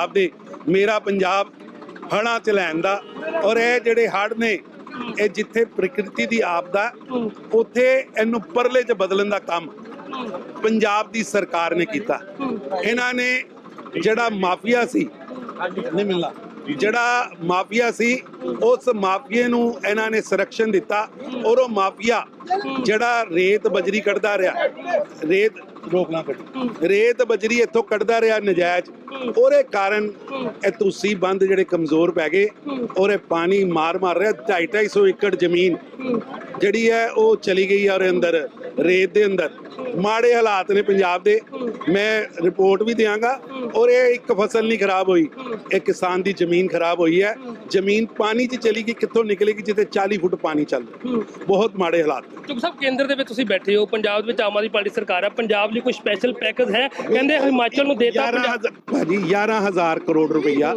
ਪੰਜਾਬ ਦੇ ਮੇਰਾ ਪੰਜਾਬ ਹੜ੍ਹਾਂ ਚ ਲੈਣ ਦਾ ਔਰ ਇਹ ਜਿਹੜੇ ਹੜ੍ਹ ਨੇ, ਇਹ ਜਿੱਥੇ ਪ੍ਰਕਿਰਤੀ ਦੀ ਆਪਦਾ ਉੱਥੇ ਇਹਨੂੰ ਪਰਲੇ ਚ ਬਦਲਣ ਦਾ ਕੰਮ ਪੰਜਾਬ ਦੀ ਸਰਕਾਰ ਨੇ ਕੀਤਾ। ਇਹਨਾਂ ਨੇ ਜਿਹੜਾ ਮਾਫੀਆ ਸੀ, ਨਹੀਂ ਮਿਲਣਾ। ਜਿਹੜਾ ਮਾਫੀਆ ਸੀ, ਉਸ ਮਾਫੀਏ ਨੂੰ ਇਹਨਾਂ ਨੇ ਸੰਰਕਸ਼ਣ ਦਿੱਤਾ ਔਰ ਉਹ ਮਾਫੀਆ ਜਿਹੜਾ ਰੇਤ ਬਜਰੀ ਕੱਢਦਾ ਰਿਹਾ, ਰੇਤ ਰੋਕਣਾ ਕੱਢ। ਰੇਤ ਬਜਰੀ ਇੱਥੋਂ ਕੱਢਦਾ ਰਿਹਾ ਨਜਾਇਜ਼। ਉਹਦੇ ਕਾਰਨ ਇਹ ਤੁਸੀਂ ਬੰਦ ਜਿਹੜੇ ਕਮਜ਼ੋਰ ਪੈ ਗਏ ਔਰ ਇਹ ਪਾਣੀ ਮਾਰ ਮਾਰ ਰਿਹਾ 250 ਏਕੜ ਜ਼ਮੀਨ ਜਿਹੜੀ ਹੈ ਉਹ ਚਲੀ ਗਈ ਹੈ ਉਹਦੇ ਅੰਦਰ, ਰੇਤ ਦੇ ਅੰਦਰ। ਮਾੜੇ ਹਾਲਾਤ ਨੇ ਪੰਜਾਬ ਦੇ। ਮੈਂ ਰਿਪੋਰਟ ਵੀ ਦਿਆਂਗਾ ਔਰ ਇਹ ਇੱਕ ਫਸਲ ਨਹੀਂ ਖਰਾਬ ਹੋਈ। ਇਹ ਕਿਸਾਨ ਦੀ ਜ਼ਮੀਨ ਖਰਾਬ ਹੋਈ ਹੈ। ਜ਼ਮੀਨ ਪਾਣੀ 'ਚ ਚਲੀ ਗਈ ਕਿੱਥੋਂ ਨਿਕਲੇਗੀ ਜਿੱਥੇ 40 ਫੁੱਟ ਪਾਣੀ ਚੱਲ ਬਹੁਤ ਮਾੜੇ ਹਾਲਾਤ। ਚੁੱਪ ਸਾਹਿਬ ਕੇਂਦਰ ਦੇ ਵਿੱਚ ਤੁਸੀਂ ਬੈਠੇ ਹੋ। ਪੰਜਾਬ ਦੇ ਵਿੱਚ ਆਮ ਆਦਮੀ ਪਾਰਟੀ ਸਰਕਾਰ ਹੈ ਪੰਜਾਬ ਲਈ ਕੋਈ ਸਪੈਸ਼ਲ ਪੈਕੇਜ ਹੈ? ਕਹਿੰਦੇ ਹਿਮਾਚਲ ਨੂੰ ਦੇਤਾ 11000 ਭਾਜੀ 11000 ਕਰੋੜ ਰੁਪਈਆ।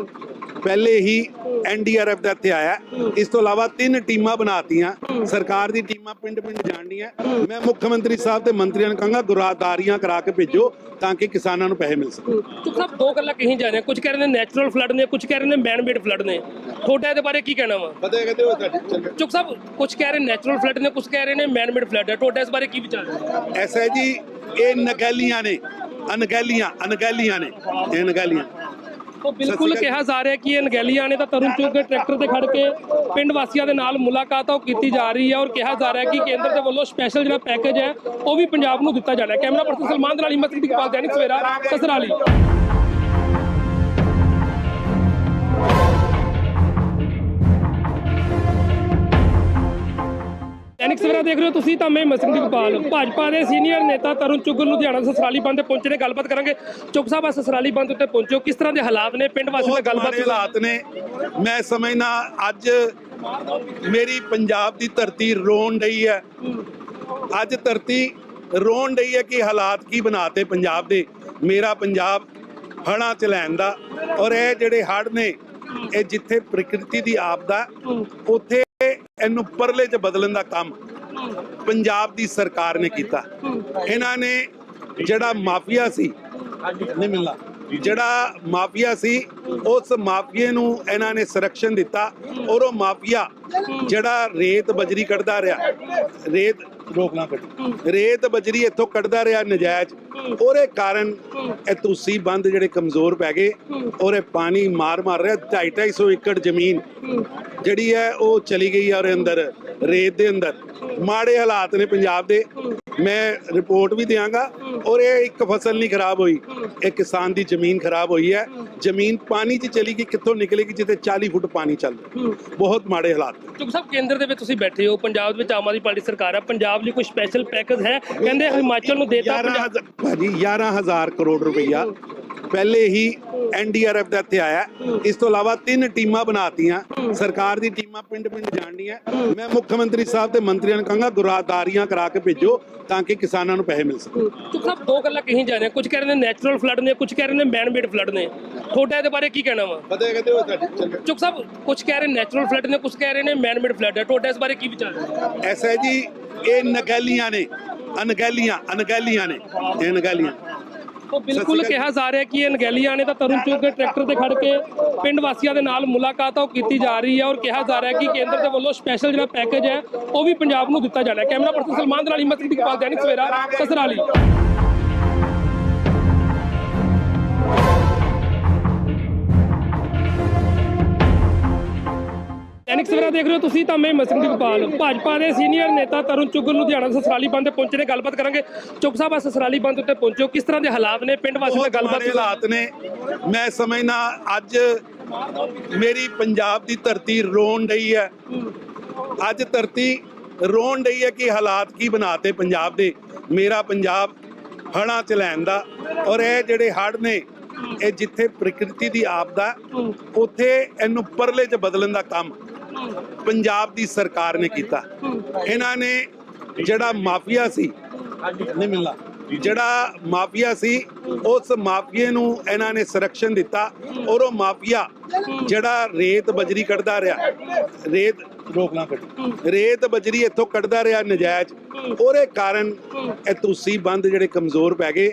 ਪਹਿਲੇ ਹੀ ਐਨਡੀਆਰਐਫ ਦਾ ਇੱਥੇ ਆਇਆ। ਇਸ ਤੋਂ ਇਲਾਵਾ ਤਿੰਨ ਟੀਮਾਂ ਬਣਾਤੀਆਂ। ਸਰਕਾਰ ਦੀ ਟੀਮਾਂ ਪਿੰਡ ਪਿੰਡ ਜਾਣਦੀਆਂ। ਮੈਂ ਮੁੱਖ ਮੰਤਰੀ ਸਾਹਿਬ ਤੇ ਮੰਤਰੀਆਂ ਨੂੰ ਕਹਾਂਗਾ ਗੁਰਾਦਾਰੀਆਂ ਕਰਾ ਕੇ ਭੇਜੋ ਤਾਂ ਕਿ ਕਿਸਾਨਾਂ ਨੂੰ ਪੈਸੇ ਮਿਲ ਸਕਣ। ਸਾਹਿਬ ਦੋ ਗੱਲਾਂ ਕਹੀ ਜਾ ਰਹੀਆਂ। ਕੁਝ ਕਹਿ ਰਹੇ ਨੇ ਨੈਚੁਰਲ ਫਲੱਡ ਨੇ ਕੁਝ ਕਹਿ ਰਹੇ ਨੇ ਮੈਨ ਮੇਡ ਫਲੱਡ ਨੇ। ਤੁਹਾਡਾ ਇਹਦੇ ਬਾਰੇ ਕੀ ਕਹਿਣਾ ਵਾ? ਪਤਾ ਕਹਿੰਦੇ ਉਹ ਸਾਡੀ ਚੁੱਪ ਸਾਹਿਬ ਕੁਝ ਕਹਿ ਰਹੇ ਨੈਚੁਰਲ ਫਲੱਡ ਨੇ ਕੁਝ ਕਹਿ ਰਹੇ ਨੇ ਮੈਨ ਮੇਡ ਫਲੱਡ ਹੈ। ਤੁਹਾਡਾ ਇਸ ਬਾਰੇ ਕੀ ਵਿਚਾਰ ਹੈ? ਐਸਾ ਹੈ ਜੀ ਇਹ ਨਗੈਲੀਆਂ ਨੇ। ਅਨਗੈਲੀਆਂ ਅਨਗੈਲੀਆਂ ਨੇ। ਇਹ ਅਨਗੈਲੀਆਂ ਉਹ ਬਿਲਕੁਲ ਕਿਹਾ ਜਾ। ਰਿਹਾ ਕਿ ਇਹ ਨਗੈਲੀਆਂ ਨੇ ਤਾਂ ਤਰੁਣ ਚੁੱਕ ਕੇ ਟਰੈਕਟਰ ਤੇ ਖੜ ਕੇ ਪਿੰਡ ਵਾਸੀਆਂ ਦੇ ਨਾਲ ਮੁਲਾਕਾਤ ਉਹ ਕੀਤੀ ਜਾ ਰਹੀ ਹੈ ਔਰ ਕਿਹਾ ਜਾ ਰਿਹਾ ਕਿ ਕੇਂਦਰ ਦੇ ਵੱਲੋਂ ਸਪੈਸ਼ਲ ਜਿਹੜਾ ਪੈਕੇਜ ਹੈ ਉਹ ਵੀ ਪੰਜਾਬ ਨੂੰ ਦਿੱਤਾ ਜਾਣਾ ਕੈਮਰਾ ਪਰਸਨ ਸਲਮਾਨ ਦੇ ਨਾਲ ਹਿੰਮਤ ਸਿੰਘ ਦੀ ਕਪਾਲ ਦੈਨਿਕ ਸਵੇਰਾ ਸਸਰਾਲੀ। ਦੈਨਿਕ ਸਵੇਰਾ ਦੇਖ ਰਹੇ ਹੋ ਤੁਸੀਂ ਤਾਂ ਮੈਂ ਹਿੰਮਤ ਸਿੰਘ ਦੀ ਕਪਾਲ ਭਾਜਪਾ ਦੇ ਸੀਨੀਅਰ ਨੇਤਾ ਤਰੁਣ ਚੁੱਗਲ ਲੁਧਿਆਣਾ ਸਸਰਾਲੀ ਬੰਦ ਤੇ ਪਹੁੰਚੇ ਨੇ ਗੱਲਬਾਤ ਕਰਾਂਗੇ। ਚੁੱਪ ਸਾਹਿਬ ਸਸਰਾਲੀ ਬੰਦ ਉੱਤੇ ਪਹੁੰਚੋ। ਕਿਸ ਤਰ੍ਹਾਂ ਦੇ ਹਾਲਾਤ ਨੇ ਪਿੰਡ ਵਾਸੀਆਂ ਨਾਲ ਗੱਲਬਾਤ ਹਾਲਾਤ ਨੇ। ਮੈਂ ਸਮਝਣਾ ਅੱਜ ਮੇਰੀ ਪੰਜਾਬ ਦੀ ਧਰਤੀ ਰੋਣ ਡਈ ਹੈ। ਅੱਜ ਧਰਤੀ ਰੋਣ ਡਈ ਹੈ ਕਿ ਹਾਲਾਤ ਕੀ ਬਣਾਤੇ ਪੰਜਾਬ ਦੇ। ਮੇਰਾ ਪੰਜਾਬ ਹੜ੍ਹਾਂ ਚ ਲੈਣ ਦਾ। ਔਰ ਇਹ ਜਿਹੜੇ ਹੜ੍ਹ ਨੇ ਇਹ ਜਿੱਥੇ ਪ੍ਰਕਿਰਤੀ ਦੀ ਆਪਦਾ ਉੱਥੇ ਇਹਨੂੰ ਪਰਲੇ ਚ ਬਦਲਣ ਦਾ ਕੰਮ ਪੰਜਾਬ ਦੀ ਸਰਕਾਰ ਨੇ ਕੀਤਾ। ਇਹਨਾਂ ਨੇ ਜਿਹੜਾ ਮਾਫੀਆ ਸੀ, ਨਹੀਂ ਮਿਲਣਾ। ਜਿਹੜਾ ਮਾਫੀਆ ਸੀ, ਉਸ ਮਾਫੀਏ ਨੂੰ ਇਹਨਾਂ ਨੇ ਸੰਰਕਸ਼ਣ ਦਿੱਤਾ ਔਰ ਉਹ ਮਾਫੀਆ ਜਿਹੜਾ ਰੇਤ ਬਜਰੀ ਕੱਢਦਾ ਰਿਹਾ, ਰੇਤ ਰੋਕਣਾ ਕੱਢ। ਰੇਤ ਬਜਰੀ ਇੱਥੋਂ ਕੱਢਦਾ ਰਿਹਾ ਨਜਾਇਜ਼। ਉਹਦੇ ਕਾਰਨ ਇਹ ਤੁਸੀਂ ਬੰਦ ਜਿਹੜੇ ਕਮਜ਼ੋਰ ਪੈ ਗਏ ਔਰ ਇਹ ਪਾਣੀ ਮਾਰ ਮਾਰ ਰਿਹਾ 250 ਏਕੜ ਜ਼ਮੀਨ ਜਿਹੜੀ ਹੈ ਉਹ ਚਲੀ ਗਈ ਹੈ ਉਹਦੇ ਅੰਦਰ, ਰੇਤ ਦੇ ਅੰਦਰ। ਮਾੜੇ ਹਾਲਾਤ ਨੇ ਪੰਜਾਬ ਦੇ। ਮੈਂ ਰਿਪੋਰਟ ਵੀ ਦਿਆਂਗਾ ਔਰ ਇਹ ਇੱਕ ਫਸਲ ਨਹੀਂ ਖਰਾਬ ਹੋਈ। ਇਹ ਕਿਸਾਨ ਦੀ ਜ਼ਮੀਨ ਖਰਾਬ ਹੋਈ ਹੈ। ਜ਼ਮੀਨ ਪਾਣੀ 'ਚ ਚਲੀ ਗਈ ਕਿੱਥੋਂ ਨਿਕਲੇਗੀ ਜਿੱਥੇ 40 ਫੁੱਟ ਪਾਣੀ ਚੱਲ ਬਹੁਤ ਮਾੜੇ ਹਾਲਾਤ। ਚੁੱਪ ਸਾਹਿਬ ਕੇਂਦਰ ਦੇ ਵਿੱਚ ਤੁਸੀਂ ਬੈਠੇ ਹੋ। ਪੰਜਾਬ ਦੇ ਵਿੱਚ ਆਮ ਆਦਮੀ ਪਾਰਟੀ ਸਰਕਾਰ ਹੈ ਪੰਜਾਬ ਲਈ ਕੋਈ ਸਪੈਸ਼ਲ ਪੈਕੇਜ ਹੈ? ਕਹਿੰਦੇ ਹਿਮਾਚਲ ਨੂੰ ਦੇਤਾ 11000 ਭਾਜੀ 11000 ਕਰੋੜ ਰੁਪਈਆ। ਪਹਿਲੇ ਹੀ ਐਨਡੀਆਰਐਫ ਦਾ ਇੱਥੇ ਆਇਆ। ਇਸ ਤੋਂ ਇਲਾਵਾ ਤਿੰਨ ਟੀਮਾਂ ਬਣਾਤੀਆਂ। ਸਰਕਾਰ ਦੀ ਟੀਮਾਂ ਪਿੰਡ ਪਿੰਡ ਜਾਣਦੀਆਂ। ਮੈਂ ਮੁੱਖ ਮੰਤਰੀ ਸਾਹਿਬ ਤੇ ਮੰਤਰੀਆਂ ਨੂੰ ਕਹਾਂਗਾ ਗੁਰਾਦਾਰੀਆਂ ਕਰਾ ਕੇ ਭੇਜੋ ਤਾਂ ਕਿ ਕਿਸਾਨਾਂ ਨੂੰ ਪੈਸੇ ਮਿਲ ਸਕਣ। ਸਾਹਿਬ ਦੋ ਗੱਲਾਂ ਕਹੀ ਜਾ ਰਹੀਆਂ। ਕੁਝ ਕਹਿ ਰਹੇ ਨੇ ਨੈਚੁਰਲ ਫਲੱਡ ਨੇ ਕੁਝ ਕਹਿ ਰਹੇ ਨੇ ਮੈਨ ਮੇਡ ਫਲੱਡ ਨੇ। ਤੁਹਾਡਾ ਇਹਦੇ ਬਾਰੇ ਕੀ ਕਹਿਣਾ ਵਾ? ਪਤਾ ਕਹਿੰਦੇ ਉਹ ਸਾਡੀ ਚੁੱਪ ਸਾਹਿਬ ਕੁਝ ਕਹਿ ਰਹੇ ਨੈਚੁਰਲ ਫਲੱਡ ਨੇ ਕੁਝ ਕਹਿ ਰਹੇ ਨੇ ਮੈਨ ਮੇਡ ਫਲੱਡ ਹੈ। ਤੁਹਾਡਾ ਇਸ ਬਾਰੇ ਕੀ ਵਿਚਾਰ ਹੈ? ਐਸਾ ਹੈ ਜੀ ਇਹ ਨਗੈਲੀਆਂ ਨੇ। ਅਨਗੈਲੀਆਂ ਅਨਗੈਲੀਆਂ ਨੇ। ਇਹ ਅਨਗੈਲੀਆਂ ਉਹ ਬਿਲਕੁਲ ਕਿਹਾ ਜਾ। ਰਿਹਾ ਕਿ ਇਹ ਨਗੈਲੀਆਂ ਨੇ ਤਾਂ ਤਰੁਣ ਚੁੱਕ ਕੇ ਟਰੈਕਟਰ ਤੇ ਖੜ ਕੇ ਪਿੰਡ ਵਾਸੀਆਂ ਦੇ ਨਾਲ ਮੁਲਾਕਾਤ ਉਹ ਕੀਤੀ ਜਾ ਰਹੀ ਹੈ ਔਰ ਕਿਹਾ ਜਾ ਰਿਹਾ ਕਿ ਕੇਂਦਰ ਦੇ ਵੱਲੋਂ ਸਪੈਸ਼ਲ ਜਿਹੜਾ ਪੈਕੇਜ ਹੈ ਉਹ ਵੀ ਪੰਜਾਬ ਨੂੰ ਦਿੱਤਾ ਜਾਣਾ ਹੈ। ਕੈਮਰਾ ਪਰਸਨ ਸਲਮਾਨ ਦੇ ਨਾਲ ਹਿੰਮਤ ਸਿੰਘ ਦੀ ਕਪਾਲ ਦੈਨਿਕ ਸਵੇਰਾ ਸਸਰਾਲੀ। ਦੈਨਿਕ ਸਵੇਰਾ ਦੇਖ ਰਹੇ ਹੋ ਤੁਸੀਂ ਤਾਂ ਮੈਂ ਹਿੰਮਤ ਸਿੰਘ ਦੀ ਕਪਾਲ ਭਾਜਪਾ ਦੇ ਸੀਨੀਅਰ ਨੇਤਾ ਤਰੁਣ ਚੁੱਗਲ ਲੁਧਿਆਣਾ ਸਸਰਾਲੀ ਬੰਦ ਤੇ ਪਹੁੰਚੇ ਨੇ ਗੱਲਬਾਤ ਕਰਾਂਗੇ। ਚੁੱਪ ਸਾਹਿਬ ਸਸਰਾਲੀ ਬੰਦ ਉੱਤੇ ਪਹੁੰਚੋ ਕਿਸ ਤਰ੍ਹਾਂ ਦੇ ਹਾਲਾਤ ਨੇ? ਪਿੰਡ ਵਾਸੀਆਂ ਨਾਲ ਗੱਲਬਾਤ ਹਾਲਾਤ ਨੇ। ਮੈਂ ਸਮਝਣਾ ਅੱਜ ਮੇਰੀ ਪੰਜਾਬ ਦੀ ਧਰਤੀ ਰੋਣ ਡਈ ਹੈ। ਅੱਜ ਧਰਤੀ ਰੋਣ ਡਈ ਹੈ ਕਿ ਹਾਲਾਤ ਕੀ ਬਣਾਤੇ ਪੰਜਾਬ ਦੇ। ਮੇਰਾ ਪੰਜਾਬ ਹੜ੍ਹਾਂ ਚ ਲੈਣ ਦਾ ਔਰ ਇਹ ਜਿਹੜੇ ਹੜ੍ਹ ਨੇ ਇਹ ਜਿੱਥੇ ਪ੍ਰਕਿਰਤੀ ਦੀ ਆਪਦਾ ਉੱਥੇ ਇਹਨੂੰ ਪਰਲੇ ਚ ਬਦਲਣ ਦਾ ਕੰਮ। ਪੰਜਾਬ ਦੀ ਸਰਕਾਰ ਨੇ ਕੀਤਾ। ਇਹਨਾਂ ਨੇ ਜਿਹੜਾ ਮਾਫੀਆ ਸੀ, ਨਹੀਂ ਮਿਲਣਾ। ਜਿਹੜਾ ਮਾਫੀਆ ਸੀ, ਉਸ ਮਾਫੀਏ ਨੂੰ ਇਹਨਾਂ ਨੇ ਸੰਰਕਸ਼ਣ ਦਿੱਤਾ ਔਰ ਉਹ ਮਾਫੀਆ ਜਿਹੜਾ ਰੇਤ ਬਜਰੀ ਕੱਢਦਾ ਰਿਹਾ, ਰੇਤ ਰੋਕਣਾ ਕੱਢੀ। ਰੇਤ ਬਜਰੀ ਇੱਥੋਂ ਕੱਢਦਾ ਰਿਹਾ ਨਜਾਇਜ਼। ਉਹਦੇ ਕਾਰਨ ਇਹ ਤੁਸੀਂ ਬੰਦ ਜਿਹੜੇ ਕਮਜ਼ੋਰ ਪੈ ਗਏ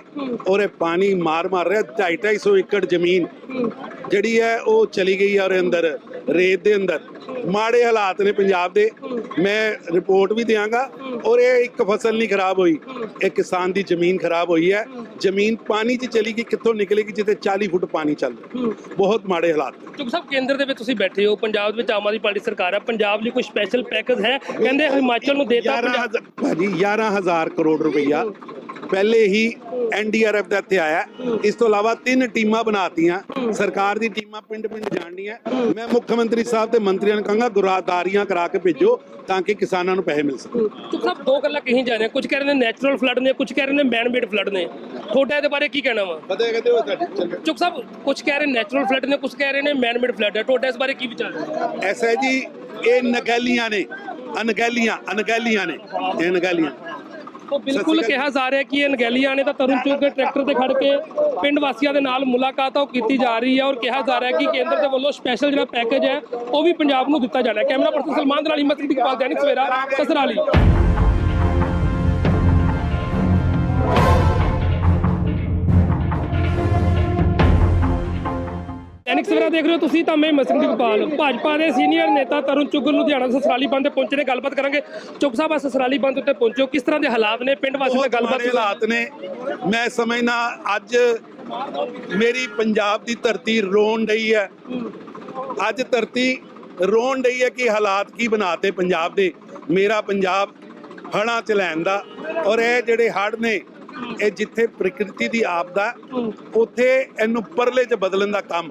ਔਰ ਇਹ ਪਾਣੀ ਮਾਰ ਮਾਰ ਰਿਹਾ 250 ਏਕੜ ਜ਼ਮੀਨ ਜਿਹੜੀ ਹੈ ਉਹ ਚਲੀ ਗਈ ਹੈ ਅੰਦਰ, ਰੇਤ ਦੇ ਅੰਦਰ। ਮਾੜੇ ਹਾਲਾਤ ਨੇ ਪੰਜਾਬ ਦੇ। ਮੈਂ ਰਿਪੋਰਟ ਵੀ ਦਿਆਂਗਾ ਔਰ ਇਹ ਇੱਕ ਫਸਲ ਨਹੀਂ ਖਰਾਬ ਹੋਈ, ਇਹ ਕਿਸਾਨ ਦੀ ਜ਼ਮੀਨ ਖਰਾਬ ਹੋਈ ਹੈ। ਜ਼ਮੀਨ ਪਾਣੀ 'ਚ ਚਲੀ ਗਈ, ਕਿੱਥੋਂ ਨਿਕਲੇਗੀ ਜਿੱਥੇ 40 ਫੁੱਟ ਪਾਣੀ ਚੱਲ ਬਹੁਤ ਮਾੜੇ ਹਾਲਾਤ ਚੁੱਪ ਸਾਹਿਬ, ਕੇਂਦਰ ਦੇ ਵਿੱਚ ਤੁਸੀਂ ਬੈਠੇ ਹੋ, ਪੰਜਾਬ ਦੇ ਵਿੱਚ ਆਮ ਆਦਮੀ ਪਾਰਟੀ ਸਰਕਾਰ ਹੈ, ਪੰਜਾਬ ਲਈ ਕੋਈ ਸਪੈਸ਼ਲ ਪੈਕੇਜ ਹੈ? ਕਹਿੰਦੇ ਹਿਮਾਚਲ ਨੂੰ ਦੇਤਾ 11000 ਭਾਜੀ 11000 ਕਰੋੜ ਰੁਪਈਆ। ਪਹਿਲੇ ਹੀ ਐਨਡੀਆਰਐਫ ਦਾ ਇੱਥੇ ਆਇਆ। ਇਸ ਤੋਂ ਇਲਾਵਾ ਤਿੰਨ ਟੀਮਾਂ ਬਣਾਤੀਆਂ। ਸਰਕਾਰ ਦੀ ਟੀਮਾਂ ਪਿੰਡ ਪਿੰਡ ਜਾਣਦੀਆਂ। ਮੈਂ ਮੁੱਖ ਮੰਤਰੀ ਸਾਹਿਬ ਤੇ ਮੰਤਰੀਆਂ ਨੂੰ ਕਹਾਂਗਾ ਗੁਰਾਦਾਰੀਆਂ ਕਰਾ ਕੇ ਭੇਜੋ ਤਾਂ ਕਿ ਕਿਸਾਨਾਂ ਨੂੰ ਪੈਸੇ ਮਿਲ ਸਕਣ। ਸਾਹਿਬ ਦੋ ਗੱਲਾਂ ਕਹੀ ਜਾ ਰਹੀਆਂ। ਕੁਝ ਕਹਿ ਰਹੇ ਨੇ ਨੈਚੁਰਲ ਫਲੱਡ ਨੇ ਕੁਝ ਕਹਿ ਰਹੇ ਨੇ ਮੈਨ ਮੇਡ ਫਲੱਡ ਨੇ। ਤੁਹਾਡਾ ਇਹਦੇ ਬਾਰੇ ਕੀ ਕਹਿਣਾ ਵਾ? ਪਤਾ ਕਹਿੰਦੇ ਉਹ ਸਾਡੀ ਚੁੱਪ ਸਾਹਿਬ ਕੁਝ ਕਹਿ ਰਹੇ ਨੈਚੁਰਲ ਫਲੱਡ ਨੇ ਕੁਝ ਕਹਿ ਰਹੇ ਨੇ ਮੈਨ ਮੇਡ ਫਲੱਡ ਹੈ। ਤੁਹਾਡਾ ਇਸ ਬਾਰੇ ਕੀ ਵਿਚਾਰ ਹੈ? ਐਸਾ ਹੈ ਜੀ ਇਹ ਨਗੈਲੀਆਂ ਨੇ ਅਨਗੈਲੀਆਂ ਅਨਗੈਲੀਆਂ ਨੇ ਇਹ ਨਗੈਲੀਆਂ ਉਹ ਬਿਲਕੁਲ ਕਿਹਾ ਜਾ ਰਿਹਾ ਕਿ ਇਹ ਨਗੈਲੀਆਂ ਨੇ ਤਾਂ ਤਰੁਣ ਚੁੱਕ ਕੇ ਟਰੈਕਟਰ ਤੇ ਖੜ ਕੇ ਪਿੰਡ ਵਾਸੀਆਂ ਦੇ ਨਾਲ ਮੁਲਾਕਾਤ ਉਹ ਕੀਤੀ ਜਾ ਰਹੀ ਹੈ ਔਰ ਕਿਹਾ ਜਾ ਰਿਹਾ ਕਿ ਕੇਂਦਰ ਦੇ ਵੱਲੋਂ ਸਪੈਸ਼ਲ ਜਿਹੜਾ ਪੈਕੇਜ ਹੈ ਉਹ ਵੀ ਪੰਜਾਬ ਨੂੰ ਦਿੱਤਾ ਜਾ ਰਿਹਾ ਕੈਮਰਾ ਪਰਸਨ ਸਲਮਾਨ ਦੇ ਨਾਲ ਹਿੰਮਤ ਦੀ ਕਪਾਲ ਦੈਨਿਕ ਸਵੇਰਾ ਸਸਰਾਲੀ। ਦੇਖ ਰਹੇ ਹੋ ਤੁਸੀਂ ਤਾਂ ਮੈਂ ਮਸਰਿੰਦ ਗੋਪਾਲ ਭਾਜਪਾ ਦੇ ਸੀਨੀਅਰ ਨੇਤਾ ਤਰੁਣ ਚੁੱਗਲ ਲੁਧਿਆਣਾ ਸਸਰਾਲੀ ਬੰਦ ਤੇ ਪਹੁੰਚੇ ਨੇ ਗੱਲਬਾਤ ਕਰਾਂਗੇ। ਚੁੱਪ ਸਾਹਿਬ ਸਸਰਾਲੀ ਬੰਦ ਉੱਤੇ ਪਹੁੰਚੋ ਕਿਸ ਤਰ੍ਹਾਂ ਦੇ ਹਾਲਾਤ ਨੇ ਪਿੰਡ ਵਾਸੀ ਨਾਲ ਗੱਲਬਾਤ ਹਾਲਾਤ ਨੇ। ਮੈਂ ਸਮਝਣਾ ਅੱਜ ਮੇਰੀ ਪੰਜਾਬ ਦੀ ਧਰਤੀ ਰੋਣ ਡਈ ਹੈ। ਅੱਜ ਧਰਤੀ ਰੋਣ ਡਈ ਹੈ ਕਿ ਹਾਲਾਤ ਕੀ ਬਣਾਤੇ ਪੰਜਾਬ ਦੇ। ਮੇਰਾ ਪੰਜਾਬ ਹੜ੍ਹਾਂ ਚ ਲੈਣ ਦਾ ਔਰ ਇਹ ਜਿਹੜੇ ਹੜ੍ਹ ਨੇ ਇਹ ਜਿੱਥੇ ਪ੍ਰਕਿਰਤੀ ਦੀ ਆਪਦਾ ਉੱਥੇ ਇਹਨੂੰ ਪਰਲੇ ਚ ਬਦਲਣ ਦਾ ਕੰਮ।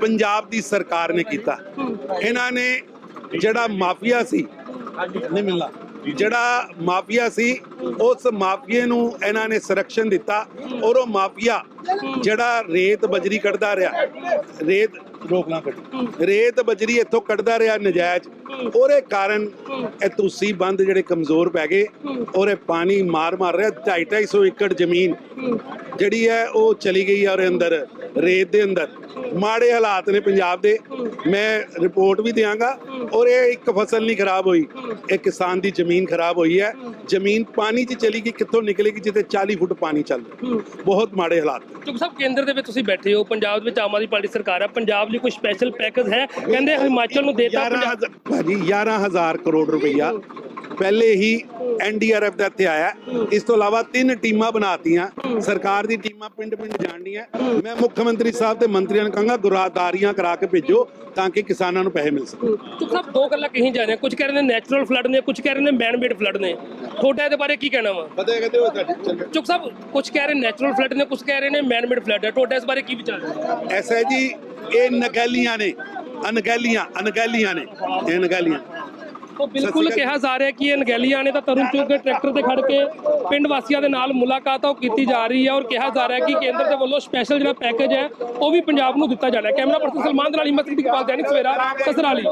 ਪੰਜਾਬ ਦੀ ਸਰਕਾਰ ਨੇ ਕੀਤਾ। ਇਹਨਾਂ ਨੇ ਜਿਹੜਾ ਮਾਫੀਆ ਸੀ, ਨਹੀਂ ਮਿਲਣਾ। ਜਿਹੜਾ ਮਾਫੀਆ ਸੀ, ਉਸ ਮਾਫੀਏ ਨੂੰ ਇਹਨਾਂ ਨੇ ਸੰਰਕਸ਼ਣ ਦਿੱਤਾ ਔਰ ਉਹ ਮਾਫੀਆ ਜਿਹੜਾ ਰੇਤ ਬਜਰੀ ਕੱਢਦਾ ਰਿਹਾ, ਰੇਤ ਰੋਕਣਾ ਕੱਢੀ। ਰੇਤ ਬਜਰੀ ਇੱਥੋਂ ਕੱਢਦਾ ਰਿਹਾ ਨਜਾਇਜ਼। ਉਹਦੇ ਕਾਰਨ ਇਹ ਤੁਸੀਂ ਬੰਦ ਜਿਹੜੇ ਕਮਜ਼ੋਰ ਪੈ ਗਏ ਔਰ ਇਹ ਪਾਣੀ ਮਾਰ ਮਾਰ ਰਿਹਾ 250 ਏਕੜ ਜ਼ਮੀਨ ਜਿਹੜੀ ਹੈ ਉਹ ਚਲੀ ਗਈ ਹੈ ਅੰਦਰ, ਰੇਤ ਦੇ ਅੰਦਰ। ਮਾੜੇ ਹਾਲਾਤ ਨੇ ਪੰਜਾਬ ਦੇ। ਮੈਂ ਰਿਪੋਰਟ ਵੀ ਦਿਆਂਗਾ ਔਰ ਇਹ ਇੱਕ ਫਸਲ ਨਹੀਂ ਖਰਾਬ ਹੋਈ, ਇਹ ਕਿਸਾਨ ਦੀ ਜ਼ਮੀਨ ਖਰਾਬ ਹੋਈ ਹੈ। ਜ਼ਮੀਨ ਪਾਣੀ 'ਚ ਚਲੀ ਗਈ, ਕਿੱਥੋਂ ਨਿਕਲੇਗੀ ਜਿੱਥੇ 40 ਫੁੱਟ ਪਾਣੀ ਚੱਲ ਬਹੁਤ ਮਾੜੇ ਹਾਲਾਤ ਚੁੱਪ ਸਾਹਿਬ, ਕੇਂਦਰ ਦੇ ਵਿੱਚ ਤੁਸੀਂ ਬੈਠੇ ਹੋ, ਪੰਜਾਬ ਦੇ ਵਿੱਚ ਆਮ ਆਦਮੀ ਪਾਰਟੀ ਸਰਕਾਰ ਹੈ, ਪੰਜਾਬ ਲਈ ਕੋਈ ਸਪੈਸ਼ਲ ਪੈਕੇਜ ਹੈ? ਕਹਿੰਦੇ ਹਿਮਾਚਲ ਨੂੰ ਦੇਤਾ 11000 ਭਾਜੀ 11000 ਕਰੋੜ ਰੁਪਈਆ ਪਹਿਲੇ ਹੀ ਐਨਡੀਆਰਐਫ ਦਾ ਇੱਥੇ ਆਇਆ। ਇਸ ਤੋਂ ਇਲਾਵਾ ਤਿੰਨ ਟੀਮਾਂ ਬਣਾਤੀਆਂ। ਸਰਕਾਰ ਦੀ ਟੀਮਾਂ ਪਿੰਡ ਪਿੰਡ ਜਾਣਦੀਆਂ। ਮੈਂ ਮੁੱਖ ਮੰਤਰੀ ਸਾਹਿਬ ਤੇ ਮੰਤਰੀਆਂ ਨੂੰ ਕਹਾਂਗਾ ਗੁਰਾਦਾਰੀਆਂ ਕਰਾ ਕੇ ਭੇਜੋ ਤਾਂ ਕਿ ਕਿਸਾਨਾਂ ਨੂੰ ਪੈਸੇ ਮਿਲ ਸਕਣ। ਚੁੱਪ ਸਾਹਿਬ ਦੋ ਗੱਲਾਂ ਕਹੀ ਜਾ ਰਹੀਆਂ। ਕੁਝ ਕਹਿ ਰਹੇ ਨੇ ਨੈਚੁਰਲ ਫਲੱਡ ਨੇ ਕੁਝ ਕਹਿ ਰਹੇ ਨੇ ਮੈਨ ਮੇਡ ਫਲੱਡ ਨੇ। ਤੁਹਾਡਾ ਇਹਦੇ ਬਾਰੇ ਕੀ ਕਹਿਣਾ ਵਾ? ਪਤਾ ਕਹਿੰਦੇ ਉਹ ਸਾਡੀ ਚੁੱਪ ਸਾਹਿਬ ਕੁਝ ਕਹਿ ਰਹੇ ਨੈਚੁਰਲ ਫਲੱਡ ਨੇ ਕੁਝ ਕਹਿ ਰਹੇ ਨੇ ਮੈਨ ਮੇਡ ਫਲੱਡ ਹੈ। ਤੁਹਾਡਾ ਇਸ ਬਾਰੇ ਕੀ ਵਿਚਾਰ ਹੈ? ਐਸਾ ਹੈ ਜੀ ਇਹ ਨਗੈਲੀਆਂ ਨੇ ਅਨਗੈਲੀਆਂ ਅਨਗੈਲੀਆਂ ਨੇ ਇਹ ਨਗੈਲੀਆਂ ਉਹ ਬਿਲਕੁਲ ਕਿਹਾ ਜਾ ਰਿਹਾ ਕਿ ਇਹ ਨਗੈਲੀਆਂ ਨੇ ਤਾਂ ਤਰੁਣ ਚੁੱਕ ਕੇ ਟਰੈਕਟਰ ਤੇ ਖੜ ਕੇ ਪਿੰਡ ਵਾਸੀਆਂ ਦੇ ਨਾਲ ਮੁਲਾਕਾਤ ਉਹ ਕੀਤੀ ਜਾ ਰਹੀ ਹੈ ਔਰ ਕਿਹਾ ਜਾ ਰਿਹਾ ਕਿ ਕੇਂਦਰ ਦੇ ਵੱਲੋਂ ਸਪੈਸ਼ਲ ਜਿਹੜਾ ਪੈਕੇਜ ਹੈ ਉਹ ਵੀ ਪੰਜਾਬ ਨੂੰ ਦਿੱਤਾ ਜਾ ਰਿਹਾ ਕੈਮਰਾ ਪਰਸਨ ਸਲਮਾਨ ਦੇ ਨਾਲ ਹਿੰਮਤ ਦੀ ਕਪਾਲ ਦੈਨਿਕ ਸਵੇਰਾ ਸਸਰਾਲੀ।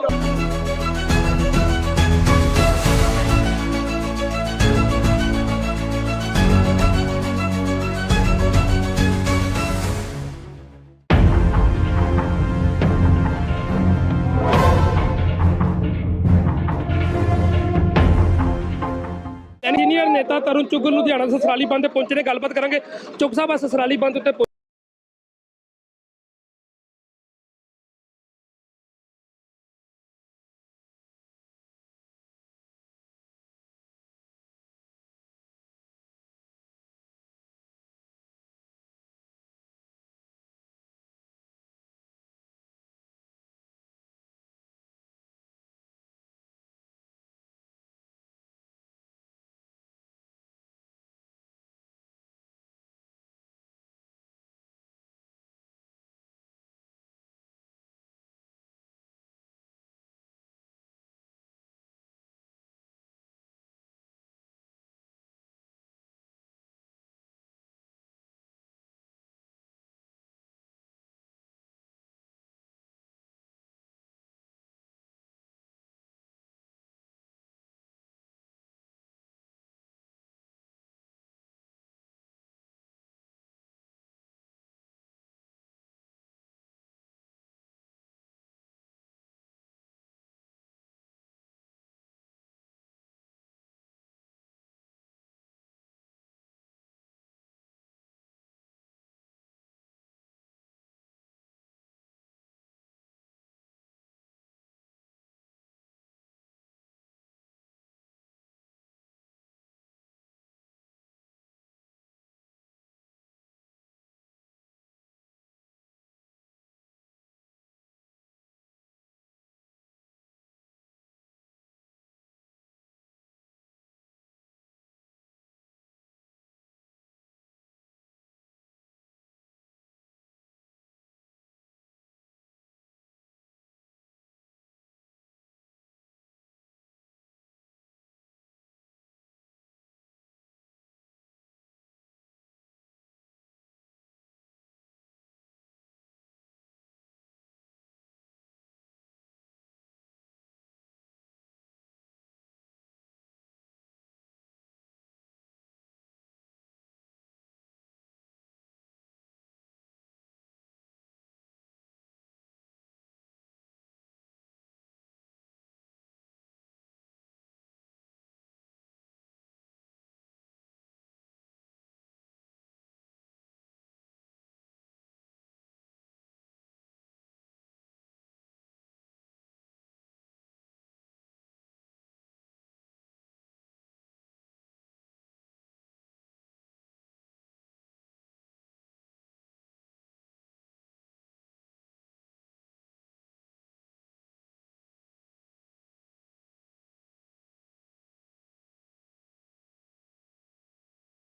ਸੀਨੀਅਰ ਤਰੁਣ ਚੁੱਗ ਲੁਧਿਆਣਾ ਸਸਰਾਲੀ ਬੰਦ ਤੇ ਪਹੁੰਚੇ ਨੇ, ਗੱਲਬਾਤ ਕਰਾਂਗੇ। ਚੁੱਗ ਸਾਹਿਬ ਆ ਸਸਰਾਲੀ ਬੰਦ ਉੱਤੇ